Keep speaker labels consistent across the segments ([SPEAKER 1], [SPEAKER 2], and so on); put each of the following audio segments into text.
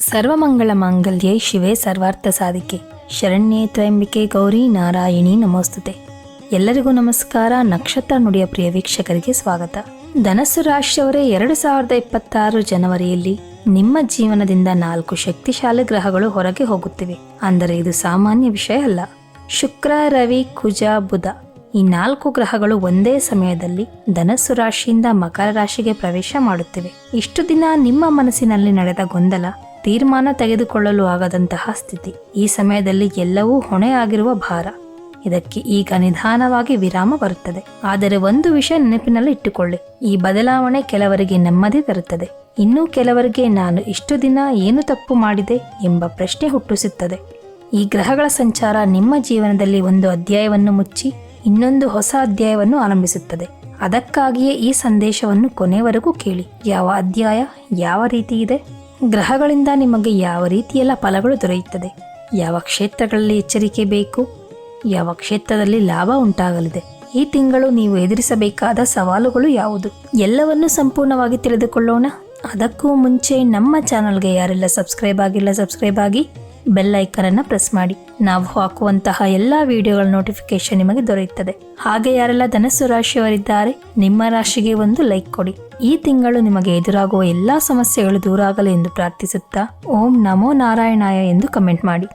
[SPEAKER 1] ಸರ್ವಮಂಗಳ ಮಾಂಗಲ್ಯೆ ಶಿವೆ ಸರ್ವಾರ್ಥ ಸಾಧಿಕೆ. ಶರಣ್ಯೇ ತ್ವಂಬಿಕೆ ಗೌರಿ ನಾರಾಯಣಿ ನಮೋಸ್ತುತೆ. ಎಲ್ಲರಿಗೂ ನಮಸ್ಕಾರ. ನಕ್ಷತ್ರ ನುಡಿಯ ಪ್ರಿಯ ವೀಕ್ಷಕರಿಗೆ ಸ್ವಾಗತ. ಧನಸ್ಸು ರಾಶಿಯವರೇ ಎರಡು ಸಾವಿರದ ಇಪ್ಪತ್ತಾರು ಜನವರಿಯಲ್ಲಿ ನಿಮ್ಮ ಜೀವನದಿಂದ ನಾಲ್ಕು ಶಕ್ತಿಶಾಲಿ ಗ್ರಹಗಳು ಹೊರಗೆ ಹೋಗುತ್ತಿವೆ. ಅಂದರೆ ಇದು ಸಾಮಾನ್ಯ ವಿಷಯ ಅಲ್ಲ. ಶುಕ್ರ, ರವಿ, ಕುಜ, ಬುಧ ಈ ನಾಲ್ಕು ಗ್ರಹಗಳು ಒಂದೇ ಸಮಯದಲ್ಲಿ ಧನಸ್ಸು ರಾಶಿಯಿಂದ ಮಕರ ರಾಶಿಗೆ ಪ್ರವೇಶ ಮಾಡುತ್ತಿವೆ. ಇಷ್ಟು ದಿನ ನಿಮ್ಮ ಮನಸ್ಸಿನಲ್ಲಿ ನಡೆದ ಗೊಂದಲ ತೀರ್ಮಾನ ತೆಗೆದುಕೊಳ್ಳಲು ಆಗದಂತಹ ಸ್ಥಿತಿ. ಈ ಸಮಯದಲ್ಲಿ ಎಲ್ಲವೂ ಹೊಣೆ ಆಗಿರುವ ಭಾರ. ಇದಕ್ಕೆ ಈಗ ನಿಧಾನವಾಗಿ ವಿರಾಮ ಬರುತ್ತದೆ. ಆದರೆ ಒಂದು ವಿಷಯ ನೆನಪಿನಲ್ಲಿ ಇಟ್ಟುಕೊಳ್ಳಿ. ಈ ಬದಲಾವಣೆ ಕೆಲವರಿಗೆ ನೆಮ್ಮದಿ ತರುತ್ತದೆ. ಇನ್ನೂ ಕೆಲವರಿಗೆ ನಾನು ಇಷ್ಟು ದಿನ ಏನು ತಪ್ಪು ಮಾಡಿದೆ ಎಂಬ ಪ್ರಶ್ನೆ ಹುಟ್ಟಿಸುತ್ತದೆ. ಈ ಗ್ರಹಗಳ ಸಂಚಾರ ನಿಮ್ಮ ಜೀವನದಲ್ಲಿ ಒಂದು ಅಧ್ಯಾಯವನ್ನು ಮುಚ್ಚಿ ಇನ್ನೊಂದು ಹೊಸ ಅಧ್ಯಾಯವನ್ನು ಆರಂಭಿಸುತ್ತದೆ. ಅದಕ್ಕಾಗಿಯೇ ಈ ಸಂದೇಶವನ್ನು ಕೊನೆವರೆಗೂ ಕೇಳಿ. ಯಾವ ಅಧ್ಯಾಯ ಯಾವ ರೀತಿ ಇದೆ? ಗ್ರಹಗಳಿಂದ ನಿಮಗೆ ಯಾವ ರೀತಿಯೆಲ್ಲ ಫಲಗಳು ದೊರೆಯುತ್ತದೆ? ಯಾವ ಕ್ಷೇತ್ರಗಳಲ್ಲಿ ಎಚ್ಚರಿಕೆ ಬೇಕು? ಯಾವ ಕ್ಷೇತ್ರದಲ್ಲಿ ಲಾಭ ಉಂಟಾಗಲಿದೆ? ಈ ತಿಂಗಳು ನೀವು ಎದುರಿಸಬೇಕಾದ ಸವಾಲುಗಳು ಯಾವುದು? ಎಲ್ಲವನ್ನೂ ಸಂಪೂರ್ಣವಾಗಿ ತಿಳಿದುಕೊಳ್ಳೋಣ. ಅದಕ್ಕೂ ಮುಂಚೆ ನಮ್ಮ ಚಾನಲ್ಗೆ ಯಾರೆಲ್ಲ ಸಬ್ಸ್ಕ್ರೈಬ್ ಆಗಿಲ್ಲ, ಸಬ್ಸ್ಕ್ರೈಬ್ ಆಗಿ ಬೆಲ್ ಐಕನ್ ಅನ್ನು ಪ್ರೆಸ್ ಮಾಡಿ. ನಾವು ಹಾಕುವಂತಹ ಎಲ್ಲಾ ವಿಡಿಯೋಗಳ ನೋಟಿಫಿಕೇಶನ್ ನಿಮಗೆ ದೊರೆಯುತ್ತದೆ. ಹಾಗೆ ಯಾರೆಲ್ಲ ಧನಸ್ಸು ರಾಶಿಯವರಿದ್ದಾರೆ, ನಿಮ್ಮ ರಾಶಿಗೆ ಒಂದು ಲೈಕ್ ಕೊಡಿ. ಈ ತಿಂಗಳು ನಿಮಗೆ ಎದುರಾಗುವ ಎಲ್ಲಾ ಸಮಸ್ಯೆಗಳು ದೂರ ಆಗಲಿ ಎಂದು ಪ್ರಾರ್ಥಿಸುತ್ತಾ, ಓಂ ನಮೋ ನಾರಾಯಣಾಯ ಎಂದು ಕಮೆಂಟ್ ಮಾಡಿ.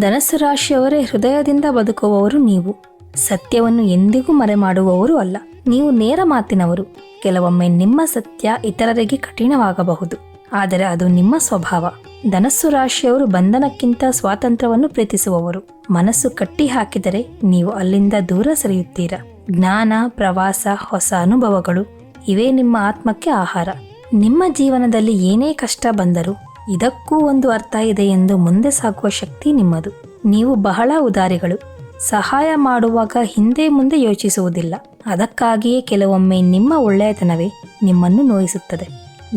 [SPEAKER 1] ಧನಸ್ಸು ರಾಶಿಯವರೇ, ಹೃದಯದಿಂದ ಬದುಕುವವರು ನೀವು. ಸತ್ಯವನ್ನು ಎಂದಿಗೂ ಮರೆ ಮಾಡುವವರು ಅಲ್ಲ. ನೀವು ನೇರ ಮಾತಿನವರು. ಕೆಲವೊಮ್ಮೆ ನಿಮ್ಮ ಸತ್ಯ ಇತರರಿಗೆ ಕಠಿಣವಾಗಬಹುದು. ಆದರೆ ಅದು ನಿಮ್ಮ ಸ್ವಭಾವ. ಧನಸ್ಸು ರಾಶಿಯವರು ಬಂಧನಕ್ಕಿಂತ ಸ್ವಾತಂತ್ರ್ಯವನ್ನು ಪ್ರೀತಿಸುವವರು. ಮನಸ್ಸು ಕಟ್ಟಿ ಹಾಕಿದರೆ ನೀವು ಅಲ್ಲಿಂದ ದೂರ ಸರಿಯುತ್ತೀರಾ. ಜ್ಞಾನ, ಪ್ರವಾಸ, ಹೊಸ ಅನುಭವಗಳು, ಇವೇ ನಿಮ್ಮ ಆತ್ಮಕ್ಕೆ ಆಹಾರ. ನಿಮ್ಮ ಜೀವನದಲ್ಲಿ ಏನೇ ಕಷ್ಟ ಬಂದರೂ ಇದಕ್ಕೂ ಒಂದು ಅರ್ಥ ಇದೆ ಎಂದು ಮುಂದೆ ಸಾಗುವ ಶಕ್ತಿ ನಿಮ್ಮದು. ನೀವು ಬಹಳ ಉದಾರಿಗಳು. ಸಹಾಯ ಮಾಡುವಾಗ ಹಿಂದೆ ಮುಂದೆ ಯೋಚಿಸುವುದಿಲ್ಲ. ಅದಕ್ಕಾಗಿಯೇ ಕೆಲವೊಮ್ಮೆ ನಿಮ್ಮ ಒಳ್ಳೆಯತನವೇ ನಿಮ್ಮನ್ನು ನೋಯಿಸುತ್ತದೆ.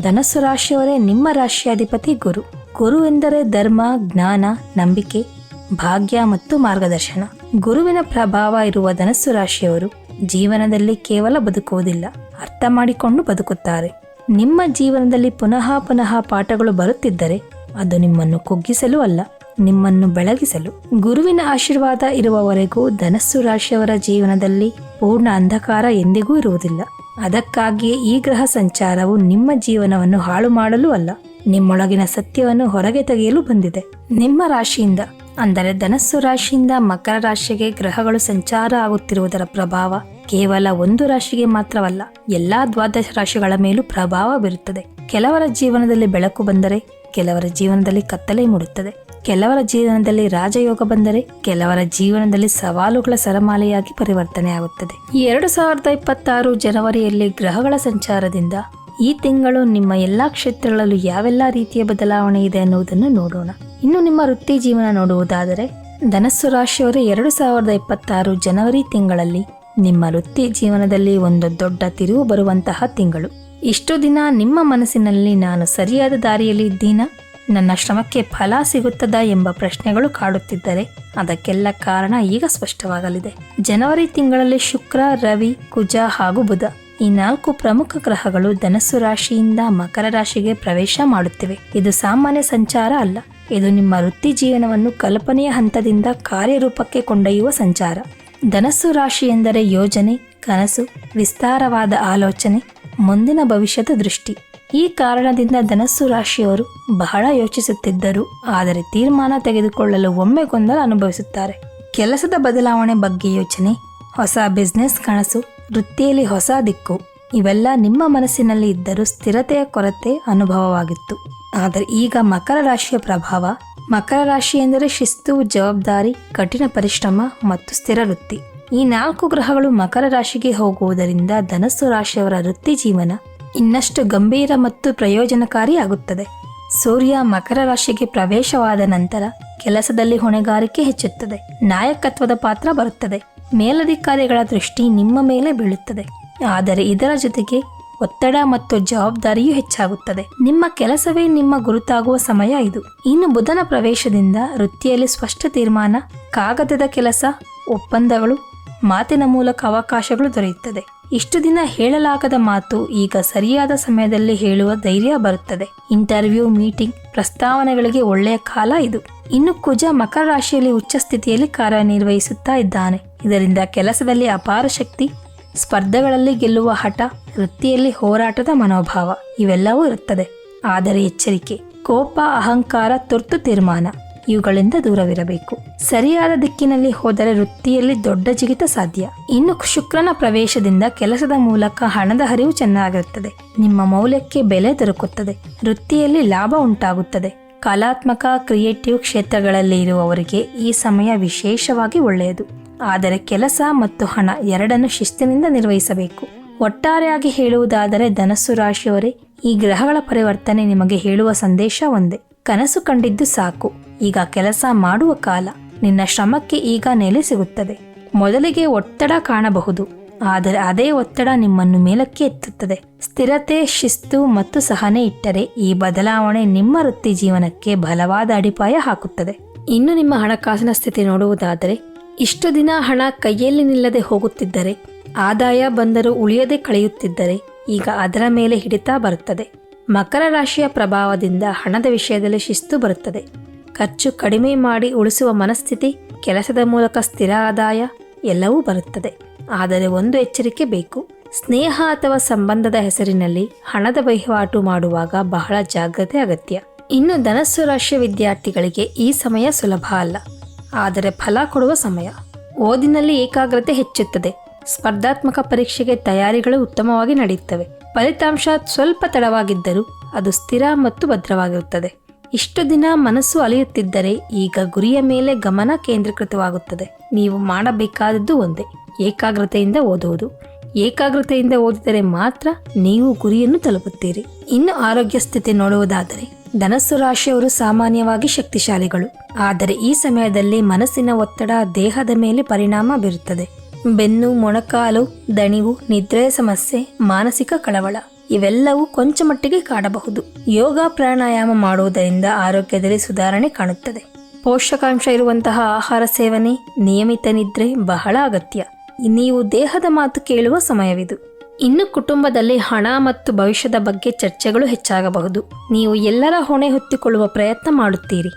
[SPEAKER 1] ಧನಸ್ಸು ರಾಶಿಯವರೇ ನಿಮ್ಮ ರಾಶಿಯಾಧಿಪತಿ ಗುರು. ಗುರು ಎಂದರೆ ಧರ್ಮ, ಜ್ಞಾನ, ನಂಬಿಕೆ, ಭಾಗ್ಯ ಮತ್ತು ಮಾರ್ಗದರ್ಶನ. ಗುರುವಿನ ಪ್ರಭಾವ ಇರುವ ಧನಸ್ಸು ರಾಶಿಯವರು ಜೀವನದಲ್ಲಿ ಕೇವಲ ಬದುಕುವುದಿಲ್ಲ, ಅರ್ಥ ಮಾಡಿಕೊಂಡು ಬದುಕುತ್ತಾರೆ. ನಿಮ್ಮ ಜೀವನದಲ್ಲಿ ಪುನಃ ಪುನಃ ಪಾಠಗಳು ಬರುತ್ತಿದ್ದರೆ ಅದು ನಿಮ್ಮನ್ನು ಕುಗ್ಗಿಸಲು ಅಲ್ಲ. ನಿಮ್ಮನ್ನು ಬೆಳಗಿಸಲು ಗುರುವಿನ ಆಶೀರ್ವಾದ ಇರುವವರೆಗೂ ಧನಸ್ಸು ರಾಶಿಯವರ ಜೀವನದಲ್ಲಿ ಪೂರ್ಣ ಅಂಧಕಾರ ಎಂದಿಗೂ ಇರುವುದಿಲ್ಲ. ಅದಕ್ಕಾಗಿಯೇ ಈ ಗ್ರಹ ಸಂಚಾರವು ನಿಮ್ಮ ಜೀವನವನ್ನು ಹಾಳು ಮಾಡಲು ಅಲ್ಲ, ನಿಮ್ಮೊಳಗಿನ ಸತ್ಯವನ್ನು ಹೊರಗೆ ತೆಗೆಯಲು ಬಂದಿದೆ. ನಿಮ್ಮ ರಾಶಿಯಿಂದ, ಅಂದರೆ ಧನಸ್ಸು ರಾಶಿಯಿಂದ ಮಕರ ರಾಶಿಗೆ ಗ್ರಹಗಳು ಸಂಚಾರ ಆಗುತ್ತಿರುವುದರ ಪ್ರಭಾವ ಕೇವಲ ಒಂದು ರಾಶಿಗೆ ಮಾತ್ರವಲ್ಲ, ಎಲ್ಲಾ ದ್ವಾದಶ ರಾಶಿಗಳ ಮೇಲೂ ಪ್ರಭಾವ ಬೀರುತ್ತದೆ. ಕೆಲವರ ಜೀವನದಲ್ಲಿ ಬೆಳಕು ಬಂದರೆ ಕೆಲವರ ಜೀವನದಲ್ಲಿ ಕತ್ತಲೆ ಮೂಡುತ್ತದೆ. ಕೆಲವರ ಜೀವನದಲ್ಲಿ ರಾಜಯೋಗ ಬಂದರೆ ಕೆಲವರ ಜೀವನದಲ್ಲಿ ಸವಾಲುಗಳ ಸರಮಾಲೆಯಾಗಿ ಪರಿವರ್ತನೆ ಆಗುತ್ತದೆ. ಎರಡು ಸಾವಿರದ ಇಪ್ಪತ್ತಾರು ಜನವರಿಯಲ್ಲಿ ಗ್ರಹಗಳ ಸಂಚಾರದಿಂದ ಈ ತಿಂಗಳು ನಿಮ್ಮ ಎಲ್ಲಾ ಕ್ಷೇತ್ರಗಳಲ್ಲೂ ಯಾವೆಲ್ಲ ರೀತಿಯ ಬದಲಾವಣೆ ಇದೆ ಅನ್ನುವುದನ್ನು ನೋಡೋಣ. ಇನ್ನು ನಿಮ್ಮ ವೃತ್ತಿ ಜೀವನ ನೋಡುವುದಾದರೆ ಧನಸ್ಸು ರಾಶಿಯವರು ಎರಡು ಸಾವಿರದ ಇಪ್ಪತ್ತಾರು ಜನವರಿ ತಿಂಗಳಲ್ಲಿ ನಿಮ್ಮ ವೃತ್ತಿ ಜೀವನದಲ್ಲಿ ಒಂದು ದೊಡ್ಡ ತಿರುವು ಬರುವಂತಹ ತಿಂಗಳು. ಇಷ್ಟು ದಿನ ನಿಮ್ಮ ಮನಸ್ಸಿನಲ್ಲಿ ನಾನು ಸರಿಯಾದ ದಾರಿಯಲ್ಲಿ ಇದ್ದೀನಾ? ನನ್ನ ಶ್ರಮಕ್ಕೆ ಫಲ ಸಿಗುತ್ತದಾ ಎಂಬ ಪ್ರಶ್ನೆಗಳು ಕಾಡುತ್ತಿದ್ದರೆ ಅದಕ್ಕೆಲ್ಲ ಕಾರಣ ಈಗ ಸ್ಪಷ್ಟವಾಗಲಿದೆ. ಜನವರಿ ತಿಂಗಳಲ್ಲಿ ಶುಕ್ರ, ರವಿ, ಕುಜ ಹಾಗೂ ಬುಧ ಈ ನಾಲ್ಕು ಪ್ರಮುಖ ಗ್ರಹಗಳು ಧನಸ್ಸು ರಾಶಿಯಿಂದ ಮಕರ ರಾಶಿಗೆ ಪ್ರವೇಶ ಮಾಡುತ್ತಿವೆ. ಇದು ಸಾಮಾನ್ಯ ಸಂಚಾರ ಅಲ್ಲ. ಇದು ನಿಮ್ಮ ವೃತ್ತಿ ಜೀವನವನ್ನು ಕಲ್ಪನೆಯ ಹಂತದಿಂದ ಕಾರ್ಯರೂಪಕ್ಕೆ ಕೊಂಡೊಯ್ಯುವ ಸಂಚಾರ. ಧನಸ್ಸು ರಾಶಿ ಎಂದರೆ ಯೋಜನೆ, ಕನಸು, ವಿಸ್ತಾರವಾದ ಆಲೋಚನೆ ಮುಂದಿನ ಭವಿಷ್ಯದ ದೃಷ್ಟಿ. ಈ ಕಾರಣದಿಂದ ಧನಸ್ಸು ರಾಶಿಯವರು ಬಹಳ ಯೋಚಿಸುತ್ತಿದ್ದರು. ಆದರೆ ತೀರ್ಮಾನ ತೆಗೆದುಕೊಳ್ಳಲು ಒಮ್ಮೆ ಗೊಂದಲ ಅನುಭವಿಸುತ್ತಾರೆ. ಕೆಲಸದ ಬದಲಾವಣೆ ಬಗ್ಗೆ ಯೋಚನೆ, ಹೊಸ ಬಿಸ್ನೆಸ್ ಕನಸು, ವೃತ್ತಿಯಲ್ಲಿ ಹೊಸ ದಿಕ್ಕು, ಇವೆಲ್ಲ ನಿಮ್ಮ ಮನಸ್ಸಿನಲ್ಲಿ ಇದ್ದರೂ ಸ್ಥಿರತೆಯ ಕೊರತೆ ಅನುಭವವಾಗಿತ್ತು. ಆದರೆ ಈಗ ಮಕರ ರಾಶಿಯ ಪ್ರಭಾವ, ಮಕರ ರಾಶಿ ಎಂದರೆ ಶಿಸ್ತು, ಜವಾಬ್ದಾರಿ, ಕಠಿಣ ಪರಿಶ್ರಮ ಮತ್ತು ಸ್ಥಿರ ವೃತ್ತಿ. ಈ ನಾಲ್ಕು ಗ್ರಹಗಳು ಮಕರ ರಾಶಿಗೆ ಹೋಗುವುದರಿಂದ ಧನಸ್ಸು ರಾಶಿಯವರ ವೃತ್ತಿ ಜೀವನ ಇನ್ನಷ್ಟು ಗಂಭೀರ ಮತ್ತು ಪ್ರಯೋಜನಕಾರಿ ಆಗುತ್ತದೆ ಸೂರ್ಯ ಮಕರ ರಾಶಿಗೆ ಪ್ರವೇಶವಾದ ನಂತರ ಕೆಲಸದಲ್ಲಿ ಹೊಣೆಗಾರಿಕೆ ಹೆಚ್ಚುತ್ತದೆ. ನಾಯಕತ್ವದ ಪಾತ್ರ ಬರುತ್ತದೆ. ಮೇಲಧಿಕಾರಿಗಳ ದೃಷ್ಟಿ ನಿಮ್ಮ ಮೇಲೆ ಬೀಳುತ್ತದೆ. ಆದರೆ ಇದರ ಜೊತೆಗೆ ಒತ್ತಡ ಮತ್ತು ಜವಾಬ್ದಾರಿಯೂ ಹೆಚ್ಚಾಗುತ್ತದೆ. ನಿಮ್ಮ ಕೆಲಸವೇ ನಿಮ್ಮ ಗುರುತಾಗುವ ಸಮಯ ಇದು. ಇನ್ನು ಬುಧನ ಪ್ರವೇಶದಿಂದ ವೃತ್ತಿಯಲ್ಲಿ ಸ್ಪಷ್ಟ ತೀರ್ಮಾನ, ಕಾಗದದ ಕೆಲಸ, ಒಪ್ಪಂದಗಳು ಮಾತಿನ ಮೂಲಕ ಅವಕಾಶಗಳು ದೊರೆಯುತ್ತದೆ. ಇಷ್ಟು ದಿನ ಹೇಳಲಾಗದ ಮಾತು ಈಗ ಸರಿಯಾದ ಸಮಯದಲ್ಲಿ ಹೇಳುವ ಧೈರ್ಯ ಬರುತ್ತದೆ. ಇಂಟರ್ವ್ಯೂ, ಮೀಟಿಂಗ್, ಪ್ರಸ್ತಾವನೆಗಳಿಗೆ ಒಳ್ಳೆಯ ಕಾಲ ಇದು. ಇನ್ನು ಕುಜ ಮಕರ ರಾಶಿಯಲ್ಲಿ ಉಚ್ಚ ಸ್ಥಿತಿಯಲ್ಲಿ ಕಾರ್ಯನಿರ್ವಹಿಸುತ್ತಾ ಇದ್ದಾನೆ. ಇದರಿಂದ ಕೆಲಸದಲ್ಲಿ ಅಪಾರ ಶಕ್ತಿ, ಸ್ಪರ್ಧೆಗಳಲ್ಲಿ ಗೆಲ್ಲುವ ಹಠ, ವೃತ್ತಿಯಲ್ಲಿ ಹೋರಾಟದ ಮನೋಭಾವ ಇವೆಲ್ಲವೂ ಇರುತ್ತದೆ. ಆದರೆ ಎಚ್ಚರಿಕೆ, ಕೋಪ, ಅಹಂಕಾರ ತುರ್ತು ತೀರ್ಮಾನ. ಇವುಗಳಿಂದ ದೂರವಿರಬೇಕು. ಸರಿಯಾದ ದಿಕ್ಕಿನಲ್ಲಿ ಹೋದರೆ ವೃತ್ತಿಯಲ್ಲಿ ದೊಡ್ಡ ಜಿಗಿತ ಸಾಧ್ಯ. ಇನ್ನು ಶುಕ್ರನ ಪ್ರವೇಶದಿಂದ ಕೆಲಸದ ಮೂಲಕ ಹಣದ ಹರಿವು ಚೆನ್ನಾಗಿರುತ್ತದೆ. ನಿಮ್ಮ ಮೌಲ್ಯಕ್ಕೆ ಬೆಲೆ ದೊರಕುತ್ತದೆ. ವೃತ್ತಿಯಲ್ಲಿ ಲಾಭ ಉಂಟಾಗುತ್ತದೆ. ಕಲಾತ್ಮಕ, ಕ್ರಿಯೇಟಿವ್ ಕ್ಷೇತ್ರಗಳಲ್ಲಿ ಇರುವವರಿಗೆ ಈ ಸಮಯ ವಿಶೇಷವಾಗಿ ಒಳ್ಳೆಯದು. ಆದರೆ ಕೆಲಸ ಮತ್ತು ಹಣ ಎರಡನ್ನು ಶಿಸ್ತಿನಿಂದ ನಿರ್ವಹಿಸಬೇಕು. ಒಟ್ಟಾರೆಯಾಗಿ ಹೇಳುವುದಾದರೆ ಧನಸ್ಸು ರಾಶಿಯವರೇ, ಈ ಗ್ರಹಗಳ ಪರಿವರ್ತನೆ ನಿಮಗೆ ಹೇಳುವ ಸಂದೇಶ ಒಂದೇ. ಕನಸು ಕಂಡಿದ್ದು ಸಾಕು. ಈಗ ಕೆಲಸ ಮಾಡುವ ಕಾಲ ನಿನ್ನ ಶ್ರಮಕ್ಕೆ ಈಗ ನೆಲೆ ಸಿಗುತ್ತದೆ. ಮೊದಲಿಗೆ ಒತ್ತಡ ಕಾಣಬಹುದು, ಆದರೆ ಅದೇ ಒತ್ತಡ ನಿಮ್ಮನ್ನು ಮೇಲಕ್ಕೆ ಎತ್ತುತ್ತದೆ. ಸ್ಥಿರತೆ, ಶಿಸ್ತು ಮತ್ತು ಸಹನೆ ಇಟ್ಟರೆ ಈ ಬದಲಾವಣೆ ನಿಮ್ಮ ವೃತ್ತಿ ಜೀವನಕ್ಕೆ ಬಲವಾದ ಅಡಿಪಾಯ ಹಾಕುತ್ತದೆ. ಇನ್ನು ನಿಮ್ಮ ಹಣಕಾಸಿನ ಸ್ಥಿತಿ ನೋಡುವುದಾದರೆ, ಇಷ್ಟು ದಿನ ಹಣ ಕೈಯಲ್ಲಿ ನಿಲ್ಲದೆ ಹೋಗುತ್ತಿದ್ದರೆ, ಆದಾಯ ಬಂದರೂ ಉಳಿಯದೆ ಕಳೆಯುತ್ತಿದ್ದರೆ, ಈಗ ಅದರ ಮೇಲೆ ಹಿಡಿತ ಬರುತ್ತದೆ. ಮಕರ ರಾಶಿಯ ಪ್ರಭಾವದಿಂದ ಹಣದ ವಿಷಯದಲ್ಲಿ ಶಿಸ್ತು ಬರುತ್ತದೆ. ಖರ್ಚು ಕಡಿಮೆ ಮಾಡಿ ಉಳಿಸುವ ಮನಸ್ಥಿತಿ ಕೆಲಸದ ಮೂಲಕ ಸ್ಥಿರ ಆದಾಯ ಎಲ್ಲವೂ ಬರುತ್ತದೆ. ಆದರೆ ಒಂದು ಎಚ್ಚರಿಕೆ ಬೇಕು. ಸ್ನೇಹ ಅಥವಾ ಸಂಬಂಧದ ಹೆಸರಿನಲ್ಲಿ ಹಣದ ವಹಿವಾಟು ಮಾಡುವಾಗ ಬಹಳ ಜಾಗ್ರತೆ ಅಗತ್ಯ. ಇನ್ನು ಧನಸ್ಸು ರಾಶಿಯ ವಿದ್ಯಾರ್ಥಿಗಳಿಗೆ ಈ ಸಮಯ ಸುಲಭ ಅಲ್ಲ. ಆದರೆ ಫಲ ಕೊಡುವ ಸಮಯ. ಓದಿನಲ್ಲಿ ಏಕಾಗ್ರತೆ ಹೆಚ್ಚುತ್ತದೆ. ಸ್ಪರ್ಧಾತ್ಮಕ ಪರೀಕ್ಷೆಗೆ ತಯಾರಿಗಳು ಉತ್ತಮವಾಗಿ ನಡೆಯುತ್ತವೆ. ಫಲಿತಾಂಶ ಸ್ವಲ್ಪ ತಡವಾಗಿದ್ದರೂ ಅದು ಸ್ಥಿರ ಮತ್ತು ಭದ್ರವಾಗಿರುತ್ತದೆ. ಇಷ್ಟು ದಿನ ಮನಸ್ಸು ಅಲಿಯುತ್ತಿದ್ದರೆ ಈಗ ಗುರಿಯ ಮೇಲೆ ಗಮನ ಕೇಂದ್ರೀಕೃತವಾಗುತ್ತದೆ. ನೀವು ಮಾಡಬೇಕಾದದ್ದು ಒಂದೇ, ಏಕಾಗ್ರತೆಯಿಂದ ಓದುವುದು. ಏಕಾಗ್ರತೆಯಿಂದ ಓದಿದರೆ ಮಾತ್ರ ನೀವು ಗುರಿಯನ್ನು ತಲುಪುತ್ತೀರಿ. ಇನ್ನು ಆರೋಗ್ಯ ಸ್ಥಿತಿ ನೋಡುವುದಾದರೆ, ಧನಸ್ಸು ರಾಶಿಯವರು ಸಾಮಾನ್ಯವಾಗಿ ಶಕ್ತಿಶಾಲಿಗಳು. ಆದರೆ ಈ ಸಮಯದಲ್ಲಿ ಮನಸ್ಸಿನ ಒತ್ತಡ ದೇಹದ ಮೇಲೆ ಪರಿಣಾಮ ಬೀರುತ್ತದೆ. ಬೆನ್ನು, ಮೊಣಕಾಲು, ದಣಿವು ನಿದ್ರೆಯ ಸಮಸ್ಯೆ, ಮಾನಸಿಕ ಕಳವಳ. ಇವೆಲ್ಲವೂ ಕೊಂಚ ಮಟ್ಟಿಗೆ ಕಾಡಬಹುದು. ಯೋಗ ಪ್ರಾಣಾಯಾಮ ಮಾಡುವುದರಿಂದ ಆರೋಗ್ಯದಲ್ಲಿ ಸುಧಾರಣೆ ಕಾಣುತ್ತದೆ. ಪೋಷಕಾಂಶ ಇರುವಂತಹ ಆಹಾರ ಸೇವನೆ, ನಿಯಮಿತ ನಿದ್ರೆ ಬಹಳ ಅಗತ್ಯ. ನೀವು ದೇಹದ ಮಾತು ಕೇಳುವ ಸಮಯವಿದು. ಇನ್ನು ಕುಟುಂಬದಲ್ಲಿ ಹಣ ಮತ್ತು ಭವಿಷ್ಯದ ಬಗ್ಗೆ ಚರ್ಚೆಗಳು ಹೆಚ್ಚಾಗಬಹುದು. ನೀವು ಎಲ್ಲರ ಹೊಣೆ ಹೊತ್ತಿಕೊಳ್ಳುವ ಪ್ರಯತ್ನ ಮಾಡುತ್ತೀರಿ.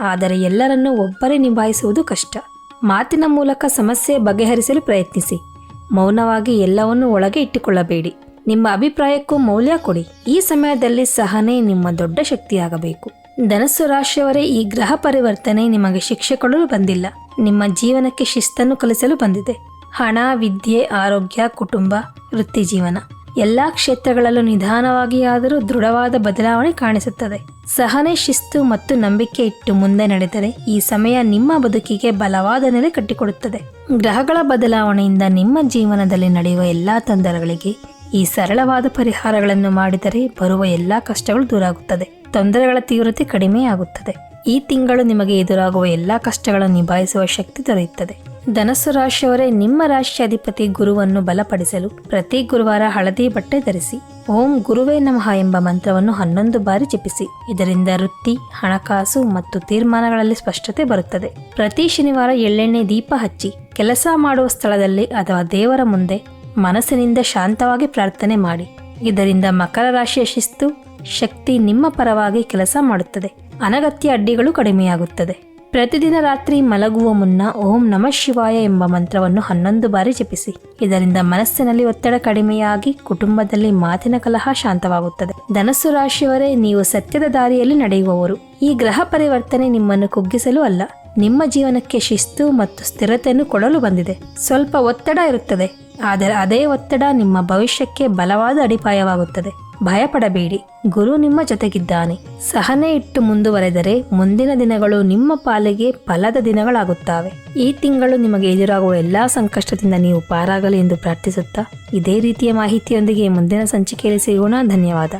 [SPEAKER 1] ಆದರೆ ಎಲ್ಲರನ್ನೂ ಒಬ್ಬರೇ ನಿಭಾಯಿಸುವುದು ಕಷ್ಟ. ಮಾತಿನ ಮೂಲಕ ಸಮಸ್ಯೆ ಬಗೆಹರಿಸಲು ಪ್ರಯತ್ನಿಸಿ. ಮೌನವಾಗಿ ಎಲ್ಲವನ್ನೂ ಒಳಗೆ ಇಟ್ಟುಕೊಳ್ಳಬೇಡಿ. ನಿಮ್ಮ ಅಭಿಪ್ರಾಯಕ್ಕೂ ಮೌಲ್ಯ ಕೊಡಿ. ಈ ಸಮಯದಲ್ಲಿ ಸಹನೆ ನಿಮ್ಮ ದೊಡ್ಡ ಶಕ್ತಿಯಾಗಬೇಕು. ಧನಸ್ಸು ರಾಶಿಯವರೇ, ಈ ಗ್ರಹ ಪರಿವರ್ತನೆ ನಿಮಗೆ ಶಿಕ್ಷೆ ಕೊಡಲು ಬಂದಿಲ್ಲ. ನಿಮ್ಮ ಜೀವನಕ್ಕೆ ಶಿಸ್ತನ್ನು ಕಲಿಸಲು ಬಂದಿದೆ. ಹಣ, ವಿದ್ಯೆ, ಆರೋಗ್ಯ, ಕುಟುಂಬ, ವೃತ್ತಿ ಜೀವನ. ಎಲ್ಲಾ ಕ್ಷೇತ್ರಗಳಲ್ಲೂ ನಿಧಾನವಾಗಿ ಆದರೂ ದೃಢವಾದ ಬದಲಾವಣೆ ಕಾಣಿಸುತ್ತದೆ. ಸಹನೆ, ಶಿಸ್ತು ಮತ್ತು ನಂಬಿಕೆ ಇಟ್ಟು ಮುಂದೆ ನಡೆದರೆ ಈ ಸಮಯ ನಿಮ್ಮ ಬದುಕಿಗೆ ಬಲವಾದ ನೆಲೆ ಕಟ್ಟಿಕೊಡುತ್ತದೆ. ಗ್ರಹಗಳ ಬದಲಾವಣೆಯಿಂದ ನಿಮ್ಮ ಜೀವನದಲ್ಲಿ ನಡೆಯುವ ಎಲ್ಲಾ ತೊಂದರೆಗಳಿಗೆ ಈ ಸರಳವಾದ ಪರಿಹಾರಗಳನ್ನು ಮಾಡಿದರೆ ಬರುವ ಎಲ್ಲಾ ಕಷ್ಟಗಳು ದೂರಾಗುತ್ತದೆ. ತೊಂದರೆಗಳ ತೀವ್ರತೆ ಕಡಿಮೆಯಾಗುತ್ತದೆ. ಈ ತಿಂಗಳು ನಿಮಗೆ ಎದುರಾಗುವ ಎಲ್ಲಾ ಕಷ್ಟಗಳನ್ನು ನಿಭಾಯಿಸುವ ಶಕ್ತಿ ದೊರೆಯುತ್ತದೆ. ಧನಸ್ಸು ರಾಶಿಯವರೇ, ನಿಮ್ಮ ರಾಶಿಯಾಧಿಪತಿ ಗುರುವನ್ನು ಬಲಪಡಿಸಲು ಪ್ರತಿ ಗುರುವಾರ ಹಳದಿ ಬಟ್ಟೆ ಧರಿಸಿ, ಓಂ ಗುರುವೇ ನಮಃ ಎಂಬ ಮಂತ್ರವನ್ನು ಹನ್ನೊಂದು ಬಾರಿ ಜಪಿಸಿ, ಇದರಿಂದ ವೃತ್ತಿ, ಹಣಕಾಸು ಮತ್ತು ತೀರ್ಮಾನಗಳಲ್ಲಿ ಸ್ಪಷ್ಟತೆ ಬರುತ್ತದೆ. ಪ್ರತಿ ಶನಿವಾರ ಎಳ್ಳೆಣ್ಣೆ ದೀಪ ಹಚ್ಚಿ, ಕೆಲಸ ಮಾಡುವ ಸ್ಥಳದಲ್ಲಿ ಅಥವಾ ದೇವರ ಮುಂದೆ ಮನಸ್ಸಿನಿಂದ ಶಾಂತವಾಗಿ ಪ್ರಾರ್ಥನೆ ಮಾಡಿ. ಇದರಿಂದ ಮಕರ ರಾಶಿಯ ಶಿಸ್ತು, ಶಕ್ತಿ ನಿಮ್ಮ ಪರವಾಗಿ ಕೆಲಸ ಮಾಡುತ್ತದೆ. ಅನಗತ್ಯ ಅಡ್ಡಿಗಳು ಕಡಿಮೆಯಾಗುತ್ತದೆ. ಪ್ರತಿದಿನ ರಾತ್ರಿ ಮಲಗುವ ಮುನ್ನ ಓಂ ನಮಃ ಶಿವಾಯ ಎಂಬ ಮಂತ್ರವನ್ನು ಹನ್ನೊಂದು ಬಾರಿ ಜಪಿಸಿ. ಇದರಿಂದ ಮನಸ್ಸಿನಲ್ಲಿ ಒತ್ತಡ ಕಡಿಮೆಯಾಗಿ ಕುಟುಂಬದಲ್ಲಿ ಮಾತಿನ ಕಲಹ ಶಾಂತವಾಗುತ್ತದೆ. ಧನಸ್ಸು ರಾಶಿಯವರೇ, ನೀವು ಸತ್ಯದ ದಾರಿಯಲ್ಲಿ ನಡೆಯುವವರು. ಈ ಗ್ರಹ ಪರಿವರ್ತನೆ ನಿಮ್ಮನ್ನು ಕುಗ್ಗಿಸಲು ಅಲ್ಲ, ನಿಮ್ಮ ಜೀವನಕ್ಕೆ ಶಿಸ್ತು ಮತ್ತು ಸ್ಥಿರತೆಯನ್ನು ಕೊಡಲು ಬಂದಿದೆ. ಸ್ವಲ್ಪ ಒತ್ತಡ ಇರುತ್ತದೆ. ಆದರೆ ಅದೇ ಒತ್ತಡ ನಿಮ್ಮ ಭವಿಷ್ಯಕ್ಕೆ ಬಲವಾದ ಅಡಿಪಾಯವಾಗುತ್ತದೆ. ಭಯಪಡಬೇಡಿ. ಗುರು ನಿಮ್ಮ ಜೊತೆಗಿದ್ದಾನೆ. ಸಹನೆ ಇಟ್ಟು ಮುಂದುವರೆದರೆ ಮುಂದಿನ ದಿನಗಳು ನಿಮ್ಮ ಪಾಲಿಗೆ ಫಲದ ದಿನಗಳಾಗುತ್ತವೆ. ಈ ತಿಂಗಳು ನಿಮಗೆ ಎದುರಾಗುವ ಎಲ್ಲಾ ಸಂಕಷ್ಟದಿಂದ ನೀವು ಪಾರಾಗಲಿ ಎಂದು ಪ್ರಾರ್ಥಿಸುತ್ತಾ ಇದೇ ರೀತಿಯ ಮಾಹಿತಿಯೊಂದಿಗೆ ಮುಂದಿನ ಸಂಚಿಕೆಯಲ್ಲಿ ಸಿಗೋಣ. ಧನ್ಯವಾದ.